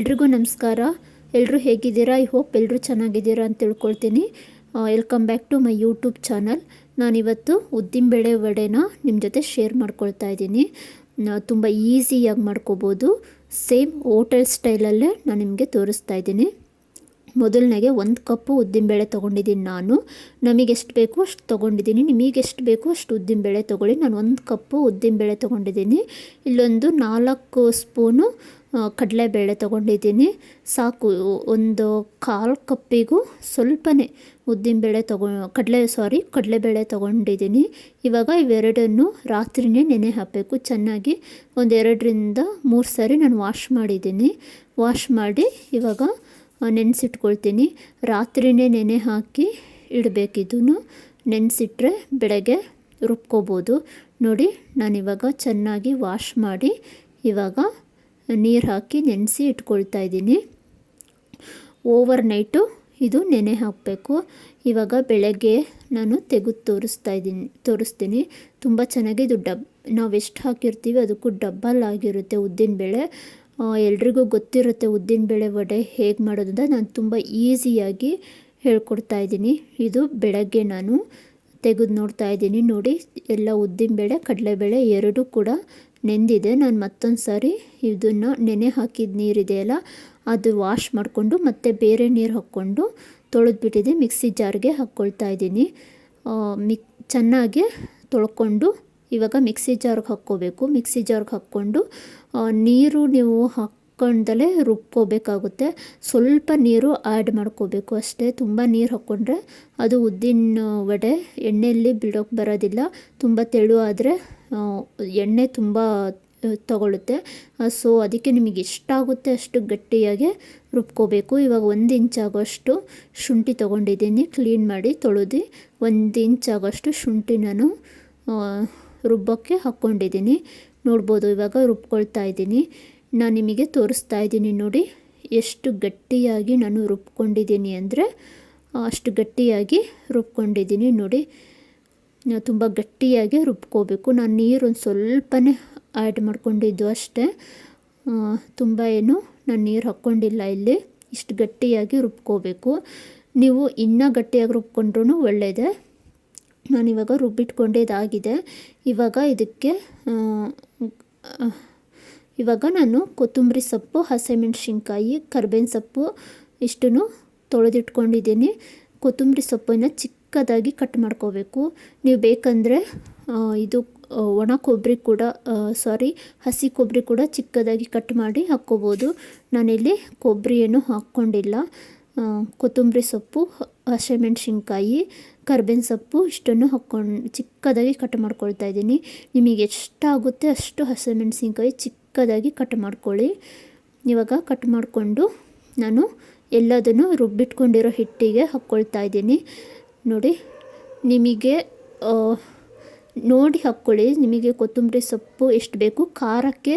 ಎಲ್ರಿಗೂ ನಮಸ್ಕಾರ. ಎಲ್ಲರೂ ಹೇಗಿದ್ದೀರಾ? ಐ ಹೋಪ್ ಎಲ್ಲರೂ ಚೆನ್ನಾಗಿದ್ದೀರಾ ಅಂತ ತಿಳ್ಕೊಳ್ತೀನಿ. Welcome back to my YouTube channel. ನಾನಿವತ್ತು ಉದ್ದಿನಬೇಳೆ ವಡೆನ ನಿಮ್ಮ ಜೊತೆ ಶೇರ್ ಮಾಡ್ಕೊಳ್ತಾ ಇದ್ದೀನಿ. ತುಂಬ ಈಸಿಯಾಗಿ ಮಾಡ್ಕೋಬೋದು. ಸೇಮ್ ಹೋಟೆಲ್ ಸ್ಟೈಲಲ್ಲೇ ನಾನು ನಿಮಗೆ ತೋರಿಸ್ತಾ ಇದ್ದೀನಿ. ಮೊದಲನೆಗೆ ಒಂದು ಕಪ್ಪು ಉದ್ದಿನಬೇಳೆ ತೊಗೊಂಡಿದ್ದೀನಿ ನಾನು. ನಮಗೆ ಎಷ್ಟು ಬೇಕು ಅಷ್ಟು ತೊಗೊಂಡಿದ್ದೀನಿ. ನಿಮಗೆ ಎಷ್ಟು ಬೇಕು ಅಷ್ಟು ಉದ್ದಿನಬೇಳೆ ತೊಗೊಳ್ಳಿ. ನಾನು ಒಂದು ಕಪ್ಪು ಉದ್ದಿನಬೇಳೆ ತೊಗೊಂಡಿದ್ದೀನಿ. ಇಲ್ಲೊಂದು ನಾಲ್ಕು ಸ್ಪೂನು ಕಡಲೆಬೇಳೆ ತೊಗೊಂಡಿದ್ದೀನಿ. ಸಾಕು, ಒಂದು ಕಾಲು ಕಪ್ಪಿಗೂ ಸ್ವಲ್ಪನೇ ಉದ್ದಿನಬೇಳೆ ತೊಗೊ, ಕಡಲೆ, ಸಾರಿ, ಕಡಲೆಬೇಳೆ ತೊಗೊಂಡಿದ್ದೀನಿ. ಇವಾಗ ಇವೆರಡನ್ನು ರಾತ್ರಿನೇ ನೆನೆ ಹಾಕಬೇಕು. ಚೆನ್ನಾಗಿ ಒಂದೆರಡರಿಂದ ಮೂರು ಸಾರಿ ನಾನು ವಾಶ್ ಮಾಡಿದ್ದೀನಿ. ವಾಶ್ ಮಾಡಿ ಇವಾಗ ನೆನೆಸಿಟ್ಕೊಳ್ತೀನಿ. ರಾತ್ರಿನೇ ನೆನೆ ಹಾಕಿ ಇಡಬೇಕಿದ್ದು ನೆನೆಸಿಟ್ರೆ ಬೆಳಗ್ಗೆ ರುಬ್ಕೋಬೋದು. ನೋಡಿ, ನಾನಿವಾಗ ಚೆನ್ನಾಗಿ ವಾಶ್ ಮಾಡಿ ಇವಾಗ ನೀರು ಹಾಕಿ ನೆನೆಸಿ ಇಟ್ಕೊಳ್ತಾ ಇದ್ದೀನಿ. ಓವರ್ ನೈಟು ಇದು ನೆನೆ ಹಾಕಬೇಕು. ಇವಾಗ ಬೆಳಗ್ಗೆ ನಾನು ತೆಗೆದು ತೋರಿಸ್ತಾ ಇದ್ದೀನಿ, ತೋರಿಸ್ತೀನಿ. ತುಂಬ ಚೆನ್ನಾಗಿ ಇದು ಡಬ್ ನಾವು ಎಷ್ಟು ಹಾಕಿರ್ತೀವಿ, ಅದಕ್ಕೂ ಡಬ್ಬಲ್ ಆಗಿರುತ್ತೆ ಉದ್ದಿನಬೇಳೆ ಎಲ್ರಿಗೂ ಗೊತ್ತಿರುತ್ತೆ ಉದ್ದಿನ ಬೇಳೆ ವಡೆ ಹೇಗೆ ಮಾಡೋದು ಅಂತ. ನಾನು ತುಂಬ ಈಸಿಯಾಗಿ ಹೇಳ್ಕೊಡ್ತಾ ಇದ್ದೀನಿ. ಇದು ಬೆಳಗ್ಗೆ ನಾನು ತೆಗೆದು ನೋಡ್ತಾ ಇದ್ದೀನಿ. ನೋಡಿ, ಎಲ್ಲ ಉದ್ದಿನಬೇಳೆ ಕಡಲೆಬೇಳೆ ಎರಡೂ ಕೂಡ ನೆಂದಿದೆ. ನಾನು ಮತ್ತೊಂದು ಸಾರಿ ಇದನ್ನು ನೆನೆ ಹಾಕಿದ ನೀರಿದೆಯಲ್ಲ ಅದು ವಾಶ್ ಮಾಡಿಕೊಂಡು ಮತ್ತೆ ಬೇರೆ ನೀರು ಹಾಕ್ಕೊಂಡು ತೊಳೆದ್ಬಿಟ್ಟಿದೆ. ಮಿಕ್ಸಿ ಜಾರ್ಗೆ ಹಾಕ್ಕೊಳ್ತಾ ಇದ್ದೀನಿ. ಮಿಕ್, ಚೆನ್ನಾಗಿ ತೊಳ್ಕೊಂಡು ಇವಾಗ ಮಿಕ್ಸಿ ಜಾರ್ಗೆ ಹಾಕ್ಕೋಬೇಕು. ಮಿಕ್ಸಿ ಜಾರ್ಗೆ ಹಾಕ್ಕೊಂಡು ನೀರು ನೀವು ಹಾಕ್ಕೊಂಡಲೇ ರುಬ್ಕೋಬೇಕಾಗುತ್ತೆ. ಸ್ವಲ್ಪ ನೀರು ಆ್ಯಡ್ ಮಾಡ್ಕೋಬೇಕು ಅಷ್ಟೇ. ತುಂಬ ನೀರು ಹಾಕ್ಕೊಂಡ್ರೆ ಅದು ಉದ್ದಿನ ವಡೆ, ಎಣ್ಣೆಯಲ್ಲಿ ಬಿಡೋಕ್ಕೆ ಬರೋದಿಲ್ಲ. ತುಂಬ ತೆಳು ಆದರೆ ಎಣ್ಣೆ ತುಂಬ ತಗೊಳ್ಳುತ್ತೆ ಸೊ, ಅದಕ್ಕೆ ನಿಮಗೆ ಎಷ್ಟಾಗುತ್ತೆ ಅಷ್ಟು ಗಟ್ಟಿಯಾಗಿ ರುಬ್ಕೋಬೇಕು. ಇವಾಗ ಒಂದು ಇಂಚ್ ಆಗೋಷ್ಟು ಶುಂಠಿ ತೊಗೊಂಡಿದ್ದೀನಿ. ಕ್ಲೀನ್ ಮಾಡಿ ತೊಳೆದು ಒಂದು ಇಂಚ್ ಆಗೋಷ್ಟು ಶುಂಠಿ ನಾನು ರುಬ್ಬಕ್ಕೆ ಹಾಕ್ಕೊಂಡಿದ್ದೀನಿ. ನೋಡ್ಬೋದು ಇವಾಗ ರುಬ್ಕೊಳ್ತಾ ಇದ್ದೀನಿ. ನಾನು ನಿಮಗೆ ತೋರಿಸ್ತಾ ಇದ್ದೀನಿ ನೋಡಿ ಎಷ್ಟು ಗಟ್ಟಿಯಾಗಿ ನಾನು ರುಬ್ಕೊಂಡಿದ್ದೀನಿ ಅಂದರೆ ಅಷ್ಟು ಗಟ್ಟಿಯಾಗಿ ರುಬ್ಕೊಂಡಿದ್ದೀನಿ ನೋಡಿ. ತುಂಬ ಗಟ್ಟಿಯಾಗಿ ರುಬ್ಕೋಬೇಕು. ನಾನು ನೀರು ಒಂದು ಸ್ವಲ್ಪನೇ ಆ್ಯಡ್ ಮಾಡಿಕೊಂಡಿದ್ದು ಅಷ್ಟೇ. ತುಂಬ ಏನು ನಾನು ನೀರು ಹಾಕ್ಕೊಂಡಿಲ್ಲ ಇಲ್ಲಿ. ಇಷ್ಟು ಗಟ್ಟಿಯಾಗಿ ರುಬ್ಕೋಬೇಕು. ನೀವು ಇನ್ನೂ ಗಟ್ಟಿಯಾಗಿ ರುಬ್ಕೊಂಡ್ರೂ ಒಳ್ಳೆಯದೇ ನಾನಿವಾಗ ರುಬ್ಬಿಟ್ಕೊಂಡಿದ್ದಾಗಿದೆ ಇವಾಗ ಇದಕ್ಕೆ ಇವಾಗ ನಾನು ಕೊತ್ತಂಬರಿ ಸೊಪ್ಪು, ಹಸಿಮೆಣ್ಸಿನ್ಕಾಯಿ, ಕರ್ಬೇವಿನ ಸೊಪ್ಪು ಇಷ್ಟನ್ನು ತೊಳೆದಿಟ್ಕೊಂಡಿದ್ದೀನಿ. ಕೊತ್ತಂಬರಿ ಸೊಪ್ಪನ್ನು ಚಿಕ್ಕದಾಗಿ ಕಟ್ ಮಾಡ್ಕೋಬೇಕು. ನೀವು ಬೇಕಂದರೆ ಇದು ಒಣ ಕೊಬ್ಬರಿ ಕೂಡ ಸಾರಿ ಹಸಿ ಕೊಬ್ಬರಿ ಕೂಡ ಚಿಕ್ಕದಾಗಿ ಕಟ್ ಮಾಡಿ ಹಾಕ್ಕೋಬೋದು. ನಾನಿಲ್ಲಿ ಕೊಬ್ಬರಿಯನ್ನು ಹಾಕ್ಕೊಂಡಿಲ್ಲ. ಕೊತ್ತಂಬರಿ ಸೊಪ್ಪು ಹಸಿಮೆಣ್ಸಿನ್ಕಾಯಿ, ಕರ್ಬೇವಿನ ಸೊಪ್ಪು, ಇಷ್ಟನ್ನು ಹಾಕ್ಕೊಂಡು ಚಿಕ್ಕದಾಗಿ ಕಟ್ ಮಾಡ್ಕೊಳ್ತಾ ಇದ್ದೀನಿ. ನಿಮಗೆ ಎಷ್ಟಾಗುತ್ತೆ ಅಷ್ಟು ಹಸಿಮೆಣ್ಸಿನ್ಕಾಯಿ ಚಿಕ್ಕದಾಗಿ ಕಟ್ ಮಾಡ್ಕೊಳ್ಳಿ. ಇವಾಗ ಕಟ್ ಮಾಡಿಕೊಂಡು ನಾನು ಎಲ್ಲದನ್ನು ರುಬ್ಬಿಟ್ಕೊಂಡಿರೋ ಹಿಟ್ಟಿಗೆ ಹಾಕ್ಕೊಳ್ತಾ ಇದ್ದೀನಿ. ನೋಡಿ, ನಿಮಗೆ ನೋಡಿ ಹಾಕ್ಕೊಳ್ಳಿ ನಿಮಗೆ ಕೊತ್ತಂಬರಿ ಸೊಪ್ಪು ಎಷ್ಟು ಬೇಕು, ಖಾರಕ್ಕೆ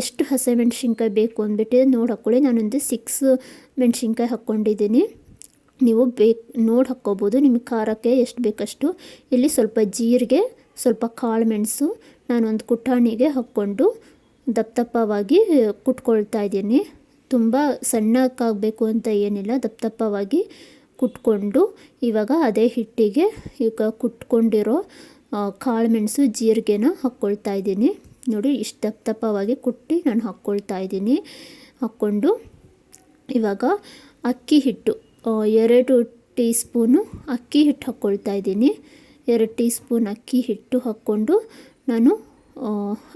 ಎಷ್ಟು ಹಸಿಮೆಣ್ಸಿನ್ಕಾಯಿ ಬೇಕು ಅಂದ್ಬಿಟ್ಟು ನೋಡಿ ಹಾಕ್ಕೊಳ್ಳಿ ನಾನೊಂದು ಸಿಕ್ಸ್ ಮೆಣ್ಸಿನ್ಕಾಯಿ ಹಾಕ್ಕೊಂಡಿದ್ದೀನಿ. ನೀವು ಬೇಕು, ನೋಡಿ ಹಾಕ್ಕೋಬೋದು, ನಿಮಗೆ ಖಾರಕ್ಕೆ ಎಷ್ಟು ಬೇಕಷ್ಟು. ಇಲ್ಲಿ ಸ್ವಲ್ಪ ಜೀರಿಗೆ, ಸ್ವಲ್ಪ ಕಾಳು ಮೆಣಸು ನಾನೊಂದು ಕುಟಾಣಿಗೆ ಹಾಕ್ಕೊಂಡು ದಪ್ಪ ದಪ್ಪವಾಗಿ ಕುಟ್ಕೊಳ್ತಾ ಇದ್ದೀನಿ. ತುಂಬ ಸಣ್ಣಕ್ಕಾಗಬೇಕು ಅಂತ ಏನಿಲ್ಲ ದಪ್ಪ ದಪ್ಪವಾಗಿ ಕುಟ್ಕೊಂಡು ಇವಾಗ ಅದೇ ಹಿಟ್ಟಿಗೆ ಈಗ ಕುಟ್ಕೊಂಡಿರೋ ಕಾಳು ಮೆಣಸು ಜೀರಿಗೆನ ಹಾಕ್ಕೊಳ್ತಾ ಇದ್ದೀನಿ. ನೋಡಿ, ಇಷ್ಟು ದಪ್ಪ ದಪ್ಪವಾಗಿ ಕುಟ್ಟಿ ನಾನು ಹಾಕ್ಕೊಳ್ತಾ ಇದ್ದೀನಿ. ಹಾಕ್ಕೊಂಡು ಇವಾಗ ಅಕ್ಕಿ ಹಿಟ್ಟು ಎರಡು ಟೀ ಸ್ಪೂನು ಅಕ್ಕಿ ಹಿಟ್ಟು ಹಾಕ್ಕೊಳ್ತಾ ಇದ್ದೀನಿ. ಎರಡು ಟೀ ಸ್ಪೂನ್ ಅಕ್ಕಿ ಹಿಟ್ಟು ಹಾಕ್ಕೊಂಡು ನಾನು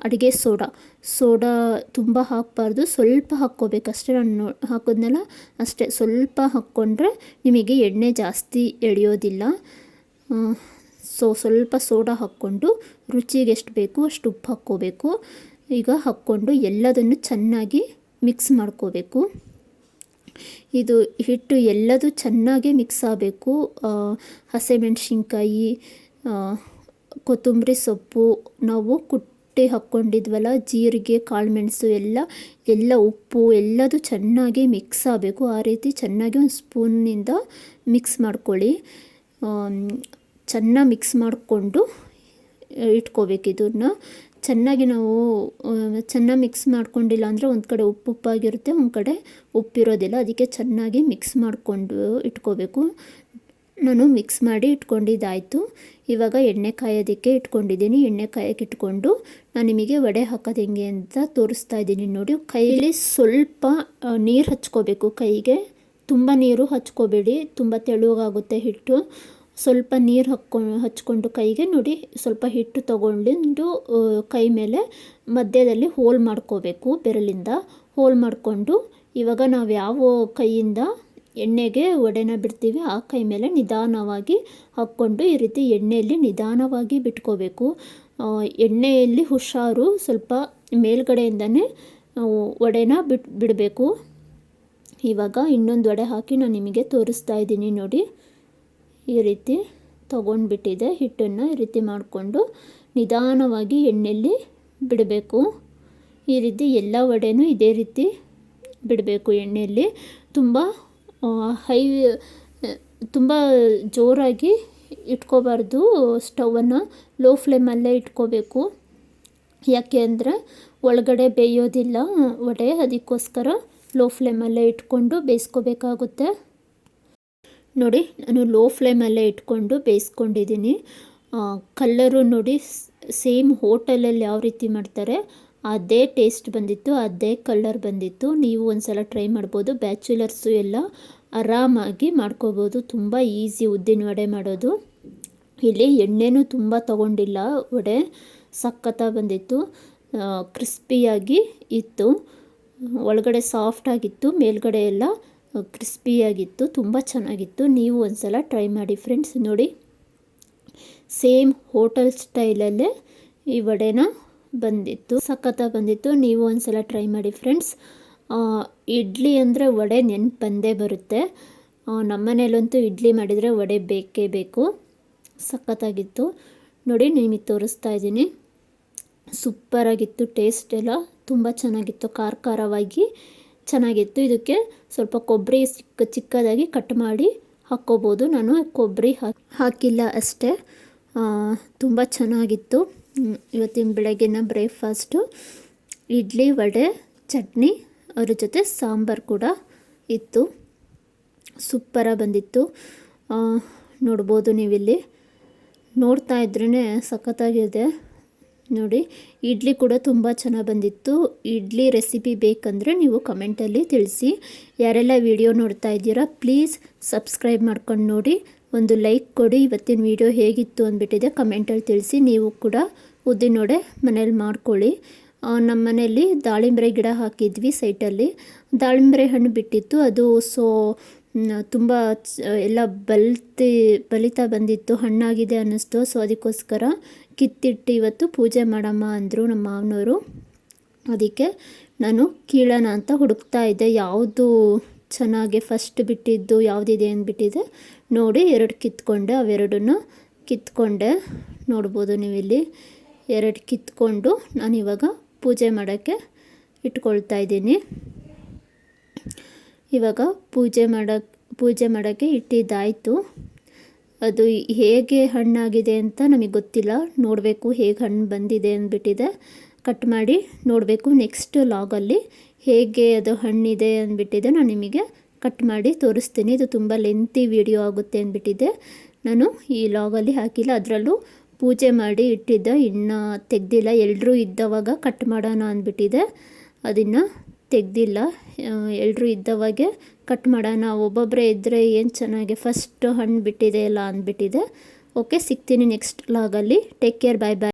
ಅಡುಗೆ ಸೋಡಾ ಸೋಡಾ ತುಂಬ ಹಾಕಬಾರ್ದು. ಸ್ವಲ್ಪ ಹಾಕ್ಕೋಬೇಕಷ್ಟೇ ನಾನು ಹಾಕೋದ್ನೆಲ್ಲ? ಅಷ್ಟೇ, ಸ್ವಲ್ಪ ಹಾಕ್ಕೊಂಡ್ರೆ ನಿಮಗೆ ಎಣ್ಣೆ ಜಾಸ್ತಿ ಎಳೆಯೋದಿಲ್ಲ. ಸೊ, ಸ್ವಲ್ಪ ಸೋಡಾ ಹಾಕ್ಕೊಂಡು ರುಚಿಗೆ ಎಷ್ಟು ಬೇಕು ಅಷ್ಟು ಉಪ್ಪು ಹಾಕ್ಕೋಬೇಕು. ಈಗ ಹಾಕ್ಕೊಂಡು ಎಲ್ಲದನ್ನು ಚೆನ್ನಾಗಿ ಮಿಕ್ಸ್ ಮಾಡ್ಕೋಬೇಕು. ಇದು ಹಿಟ್ಟು ಎಲ್ಲದೂ ಚೆನ್ನಾಗಿ ಮಿಕ್ಸ್ ಆಗಬೇಕು. ಹಸಿಮೆಣ್ಸಿನ್ಕಾಯಿ ಕೊತ್ತಂಬರಿ ಸೊಪ್ಪು, ನಾವು ಕುಟ್ಟಿ ಹಾಕ್ಕೊಂಡಿದ್ವಲ್ಲ, ಜೀರಿಗೆ, ಕಾಳುಮೆಣಸು ಎಲ್ಲ ಎಲ್ಲ ಉಪ್ಪು ಎಲ್ಲದೂ ಚೆನ್ನಾಗಿ ಮಿಕ್ಸ್ ಆಗಬೇಕು. ಆ ರೀತಿ ಚೆನ್ನಾಗಿ ಒಂದು ಸ್ಪೂನಿಂದ ಮಿಕ್ಸ್ ಮಾಡ್ಕೊಳ್ಳಿ. ಚೆನ್ನಾಗಿ ಮಿಕ್ಸ್ ಮಾಡಿಕೊಂಡು ಇಟ್ಕೋಬೇಕು ಇದನ್ನು. ಚೆನ್ನಾಗಿ ನಾವು ಚೆನ್ನಾಗಿ ಮಿಕ್ಸ್ ಮಾಡ್ಕೊಂಡಿಲ್ಲ ಅಂದರೆ ಒಂದು ಕಡೆ ಉಪ್ಪು ಉಪ್ಪಾಗಿರುತ್ತೆ, ಒಂದು ಕಡೆ ಉಪ್ಪಿರೋದಿಲ್ಲ. ಅದಕ್ಕೆ ಚೆನ್ನಾಗಿ ಮಿಕ್ಸ್ ಮಾಡಿಕೊಂಡು ಇಟ್ಕೋಬೇಕು. ನಾನು ಮಿಕ್ಸ್ ಮಾಡಿ ಇಟ್ಕೊಂಡಿದ್ದಾಯಿತು. ಇವಾಗ ಎಣ್ಣೆ ಕಾಯೋದಕ್ಕೆ ಇಟ್ಕೊಂಡಿದ್ದೀನಿ. ಎಣ್ಣೆ ಕಾಯಕ್ಕೆ ಇಟ್ಕೊಂಡು ನಾನು ನಿಮಗೆ ವಡೆ ಹಾಕೋದು ಹೆಂಗೆ ಅಂತ ತೋರಿಸ್ತಾ ಇದ್ದೀನಿ ನೋಡಿ. ಕೈಯಲ್ಲಿ ಸ್ವಲ್ಪ ನೀರು ಹಚ್ಕೋಬೇಕು ಕೈಗೆ. ತುಂಬ ನೀರು ಹಚ್ಕೋಬೇಡಿ. ತುಂಬ ತೆಳುವಾಗುತ್ತೆ ಹಿಟ್ಟು. ಸ್ವಲ್ಪ ನೀರು ಹಾಕ್ಕೊ, ಹಚ್ಕೊಂಡು ಕೈಗೆ ನೋಡಿ, ಸ್ವಲ್ಪ ಹಿಟ್ಟು ತೊಗೊಂಡು ಕೈ ಮೇಲೆ ಮಧ್ಯದಲ್ಲಿ ಹೋಲ್ ಮಾಡ್ಕೋಬೇಕು ಬೆರಳಿಂದ. ಹೋಲ್ ಮಾಡಿಕೊಂಡು, ಇವಾಗ ನಾವು ಯಾವ ಕೈಯಿಂದ ಎಣ್ಣೆಗೆ ಒಡೆನ ಬಿಡ್ತೀವಿ, ಆ ಕೈ ಮೇಲೆ ನಿಧಾನವಾಗಿ ಹಾಕ್ಕೊಂಡು ಈ ರೀತಿ ಎಣ್ಣೆಯಲ್ಲಿ ನಿಧಾನವಾಗಿ ಬಿಟ್ಕೋಬೇಕು. ಎಣ್ಣೆಯಲ್ಲಿ ಹುಷಾರು ಸ್ವಲ್ಪ ಮೇಲ್ಗಡೆಯಿಂದನೇ ಬಿಟ್, ಬಿಡಬೇಕು. ಇವಾಗ ಇನ್ನೊಂದು ವಡೆ ಹಾಕಿ ನಾನು ನಿಮಗೆ ತೋರಿಸ್ತಾ ಇದ್ದೀನಿ ನೋಡಿ. ಈ ರೀತಿ ತೊಗೊಂಡ್ಬಿಟ್ಟಿದೆ. ಹಿಟ್ಟನ್ನು ಈ ರೀತಿ ಮಾಡಿಕೊಂಡು ನಿಧಾನವಾಗಿ ಎಣ್ಣೆಯಲ್ಲಿ ಬಿಡಬೇಕು. ಈ ರೀತಿ ಎಲ್ಲ ವಡೆನೂ ಇದೇ ರೀತಿ ಬಿಡಬೇಕು ಎಣ್ಣೆಯಲ್ಲಿ. ತುಂಬ ಹೈ, ತುಂಬ ಜೋರಾಗಿ ಇಟ್ಕೋಬಾರ್ದು. ಸ್ಟವನ್ನು ಲೋ ಫ್ಲೇಮಲ್ಲೇ ಇಟ್ಕೋಬೇಕು. ಯಾಕೆ ಅಂದರೆ ಒಳಗಡೆ ಬೇಯೋದಿಲ್ಲ ವಡೆ, ಅದಕ್ಕೋಸ್ಕರ ಲೋ ಫ್ಲೇಮಲ್ಲೇ ಇಟ್ಕೊಂಡು ಬೇಯಿಸ್ಕೋಬೇಕಾಗುತ್ತೆ. ನೋಡಿ, ನಾನು ಲೋ ಫ್ಲೇಮಲ್ಲೇ ಇಟ್ಕೊಂಡು ಬೇಯಿಸ್ಕೊಂಡಿದ್ದೀನಿ. ಕಲ್ಲರು ನೋಡಿ ಸೇಮ್ ಹೋಟೆಲಲ್ಲಿ ಯಾವ ರೀತಿ ಮಾಡ್ತಾರೆ, ಅದೇ ಟೇಸ್ಟ್ ಬಂದಿತ್ತು, ಅದೇ ಕಲ್ಲರ್ ಬಂದಿತ್ತು. ನೀವು ಒಂದು ಸಲ ಟ್ರೈ ಮಾಡ್ಬೋದು ಬ್ಯಾಚುಲರ್ಸು ಎಲ್ಲ ಆರಾಮಾಗಿ ಮಾಡ್ಕೋಬೋದು, ತುಂಬ ಈಸಿ ಉದ್ದಿನ ವಡೆ ಮಾಡೋದು. ಇಲ್ಲಿ ಎಣ್ಣೆನೂ ತುಂಬ ತಗೊಂಡಿಲ್ಲ, ವಡೆ ಸಖತ್ತಾಗಿ ಬಂದಿತ್ತು ಕ್ರಿಸ್ಪಿಯಾಗಿ ಇತ್ತು, ಒಳಗಡೆ ಸಾಫ್ಟಾಗಿತ್ತು ಮೇಲ್ಗಡೆ ಎಲ್ಲ ಕ್ರಿಸ್ಪಿಯಾಗಿತ್ತು, ತುಂಬ ಚೆನ್ನಾಗಿತ್ತು. ನೀವು ಒಂದು ಸಲ ಟ್ರೈ ಮಾಡಿ ಫ್ರೆಂಡ್ಸ್, ನೋಡಿ. ಸೇಮ್ ಹೋಟೆಲ್ ಸ್ಟೈಲಲ್ಲೇ ಈ ವಡೆನ ಬಂದಿತ್ತು, ಸಖತ್ತಾಗಿ ಬಂದಿತ್ತು. ನೀವು ಒಂದು ಸಲ ಟ್ರೈ ಮಾಡಿ ಫ್ರೆಂಡ್ಸ್. ಇಡ್ಲಿ ಅಂದರೆ ವಡೆ ನೆನ್ಪು ಬಂದೇ ಬರುತ್ತೆ ನಮ್ಮನೇಲಂತೂ ಇಡ್ಲಿ ಮಾಡಿದರೆ ವಡೆ ಬೇಕೇ ಬೇಕು. ಸಖತ್ತಾಗಿತ್ತು. ನೋಡಿ, ನಿಮಗೆ ತೋರಿಸ್ತಾ ಇದ್ದೀನಿ. ಸೂಪರಾಗಿತ್ತು, ಟೇಸ್ಟ್ ಎಲ್ಲ ತುಂಬ ಚೆನ್ನಾಗಿತ್ತು, ಖಾರ ಖಾರವಾಗಿ. ಚೆನ್ನಾಗಿತ್ತು ಇದಕ್ಕೆ ಸ್ವಲ್ಪ ಕೊಬ್ಬರಿ ಚಿಕ್ಕ ಚಿಕ್ಕದಾಗಿ ಕಟ್ ಮಾಡಿ ಹಾಕ್ಕೋಬೋದು. ನಾನು ಕೊಬ್ಬರಿ ಹಾಕಿಲ್ಲ ಅಷ್ಟೇ. ತುಂಬ ಚೆನ್ನಾಗಿತ್ತು. ಇವತ್ತಿನ ಬೆಳಗಿನ ಬ್ರೇಕ್ಫಾಸ್ಟು. ಇಡ್ಲಿ, ವಡೆ, ಚಟ್ನಿ, ಅದ್ರ ಜೊತೆ ಸಾಂಬಾರು ಕೂಡ ಇತ್ತು. ಸೂಪರಾಗಿ ಬಂದಿತ್ತು. ನೋಡ್ಬೋದು ನೀವಿಲ್ಲಿ. ನೋಡ್ತಾ ಇದ್ರೇ ಸಖತ್ತಾಗಿದೆ. ನೋಡಿ, ಇಡ್ಲಿ ಕೂಡ ತುಂಬ ಚೆನ್ನಾಗಿ ಬಂದಿತ್ತು. ಇಡ್ಲಿ ರೆಸಿಪಿ ಬೇಕಂದರೆ ನೀವು ಕಮೆಂಟಲ್ಲಿ ತಿಳಿಸಿ. ಯಾರೆಲ್ಲ ವಿಡಿಯೋ ನೋಡ್ತಾ ಇದ್ದೀರಾ ಪ್ಲೀಸ್ ಸಬ್ಸ್ಕ್ರೈಬ್ ಮಾಡ್ಕೊಂಡು ನೋಡಿ. ಒಂದು ಲೈಕ್ ಕೊಡಿ. ಇವತ್ತಿನ ವಿಡಿಯೋ ಹೇಗಿತ್ತು ಅಂದ್ಬಿಟ್ಟಿದೆ ಕಮೆಂಟಲ್ಲಿ ತಿಳಿಸಿ. ನೀವು ಕೂಡ ಉದ್ದಿನೋಡೆ ಮನೇಲಿ ಮಾಡ್ಕೊಳ್ಳಿ. ನಮ್ಮ ಮನೆಯಲ್ಲಿ ದಾಳಿಂಬೆ ಗಿಡ ಹಾಕಿದ್ವಿ ಸೈಟಲ್ಲಿ ದಾಳಿಂಬೆ ಹಣ್ಣು ಬಿಟ್ಟಿತ್ತು. ಅದು ಸೊ ತುಂಬ ಎಲ್ಲ ಬಲ್ತಿ, ಬಲಿತಾ ಬಂದಿತ್ತು. ಹಣ್ಣಾಗಿದೆ ಅನ್ನಿಸ್ತು. ಸೊ, ಅದಕ್ಕೋಸ್ಕರ ಕಿತ್ತಿಟ್ಟು ಇವತ್ತು ಪೂಜೆ ಮಾಡಮ್ಮ ಅಂದರು ನಮ್ಮ ಮಾವನವರು ಅದಕ್ಕೆ ನಾನು ಕೀಳೋಣ ಅಂತ ಹುಡುಕ್ತಾ ಇದ್ದೆ. ಯಾವುದು ಚೆನ್ನಾಗಿ ಫಸ್ಟ್ ಬಿಟ್ಟಿದ್ದು, ಯಾವುದಿದೆ ಅಂದ್ಬಿಟ್ಟಿದೆ ನೋಡಿ, ಎರಡು ಕಿತ್ಕೊಂಡೆ. ಅವೆರಡನ್ನು ಕಿತ್ಕೊಂಡೆ. ನೋಡ್ಬೋದು ನೀವಿಲ್ಲಿ. ಎರಡು ಕಿತ್ಕೊಂಡು ನಾನಿವಾಗ ಪೂಜೆ ಮಾಡೋಕ್ಕೆ ಇಟ್ಕೊಳ್ತಾ ಇದ್ದೀನಿ. ಇವಾಗ ಪೂಜೆ ಮಾಡೋಕ್ಕೆ ಪೂಜೆ ಮಾಡೋಕ್ಕೆ ಇಟ್ಟಿದ್ದಾಯಿತು. ಅದು ಹೇಗೆ ಹಣ್ಣಾಗಿದೆ ಅಂತ ನಮಗೆ ಗೊತ್ತಿಲ್ಲ. ನೋಡಬೇಕು ಹೇಗೆ ಹಣ್ಣು ಬಂದಿದೆ ಅಂದ್ಬಿಟ್ಟಿದೆ. ಕಟ್ ಮಾಡಿ ನೋಡಬೇಕು ನೆಕ್ಸ್ಟ್ ಲಾಗಲ್ಲಿ ಹೇಗೆ ಅದು ಹಣ್ಣಿದೆ ಅಂದ್ಬಿಟ್ಟಿದೆ ನಾನು ನಿಮಗೆ ಕಟ್ ಮಾಡಿ ತೋರಿಸ್ತೀನಿ. ಇದು ತುಂಬ ಲೆಂತಿ ವಿಡಿಯೋ ಆಗುತ್ತೆ ಅಂದ್ಬಿಟ್ಟಿದೆ. ನಾನು ಈ ಲಾಗಲ್ಲಿ ಹಾಕಿಲ್ಲ. ಅದರಲ್ಲೂ ಪೂಜೆ ಮಾಡಿ ಇಟ್ಟಿದ್ದ ಇನ್ನು ತೆಗ್ದಿಲ್ಲ. ಎಲ್ಲರೂ ಇದ್ದವಾಗ ಕಟ್ ಮಾಡೋಣ ಅಂದ್ಬಿಟ್ಟಿದೆ. ಅದನ್ನು ತೆಗ್ದಿಲ್ಲ. ಎಲ್ಲರೂ ಇದ್ದವಾಗೆ ಕಟ್ ಮಾಡೋಣ ಒಬ್ಬೊಬ್ಬರೇ ಇದ್ದರೆ ಏನು ಚೆನ್ನಾಗಿ ಫಸ್ಟ್ ಹಣ್ಣು ಬಿಟ್ಟಿದೆ ಇಲ್ಲ ಅಂದ್ಬಿಟ್ಟಿದೆ. ಓಕೆ ಸಿಗ್ತೀನಿ ನೆಕ್ಸ್ಟ್ ಲಾಗಲ್ಲಿ ಟೇಕ್ ಕೇರ್ ಬಾಯ್ ಬಾಯ್